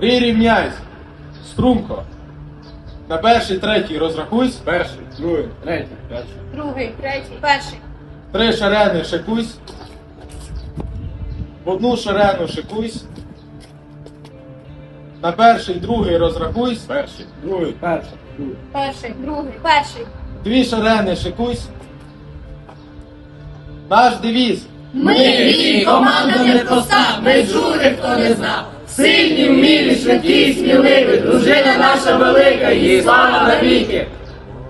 Рій рівняйсь. Струмко. На перший, третій розрахуйсь. Перший, другий, третій, перший. Другий, третій, перший. Три шарени шикуйсь. В одну шарену шикуйсь. На перший, другий розрахуйсь. Перший, другий, перший, другий. Перший, другий, перший. Дві шарени шикуйсь. Наш девіз. Ми рік, команда непроста, ми жури, хто не знав. Сильні, вмілі, швидкі, сміливі, дружина наша велика, її слава навіки.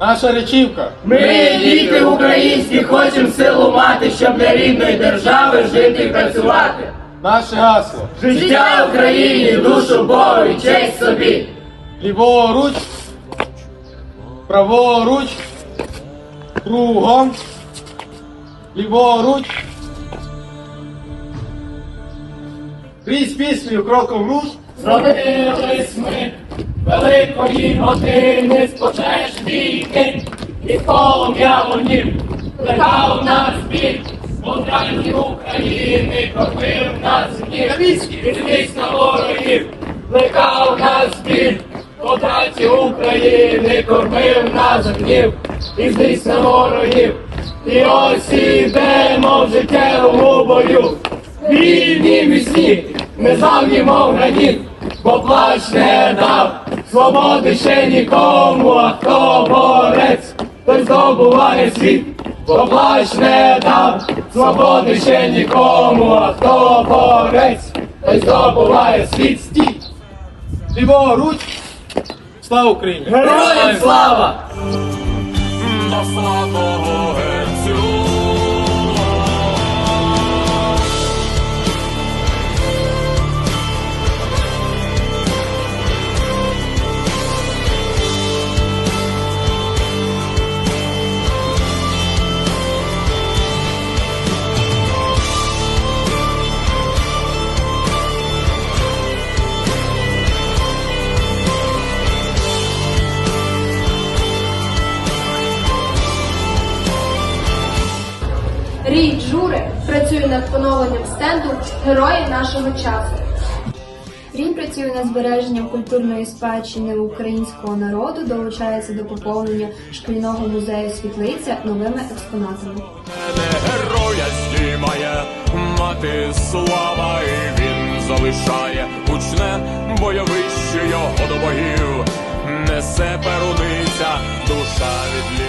Наша речівка. Ми, діти українські, хочемо силу мати, щоб для рідної держави жити і працювати. Наше гасло. Життя Україні, душу Богу і честь собі. Ліворуч. Праворуч. Кругом. Ліворуч. Крізь пісню кроком руш. Зродились ми великої години з пожеж війни, і полум'я вогнів легав нас біль, Бонданці України кормив нас гнів, відвість на ворогів, легав нас біль, Бонданці України кормив нас гнів, і злість на ворогів, і ось ідемо в життєвому бою. Вільні міцні, незламні, мов граніт, бо плач не дав свободи ще нікому, а хто борець, той здобуває світ, бо плач не дав свободи ще нікому, а хто борець, той здобуває світ стій. Ліворуч. Слава Україні! Героям слава! до слабого Працює над поновленням стенду Герої нашого часу. Він працює над збереженням культурної спадщини українського народу, долучається до поповнення шкільного музею світлиця новими експонатами. Героя знімає, мати слава, і він залишає гучне бойовище його до богів. Несе перуниця, душа відлітає.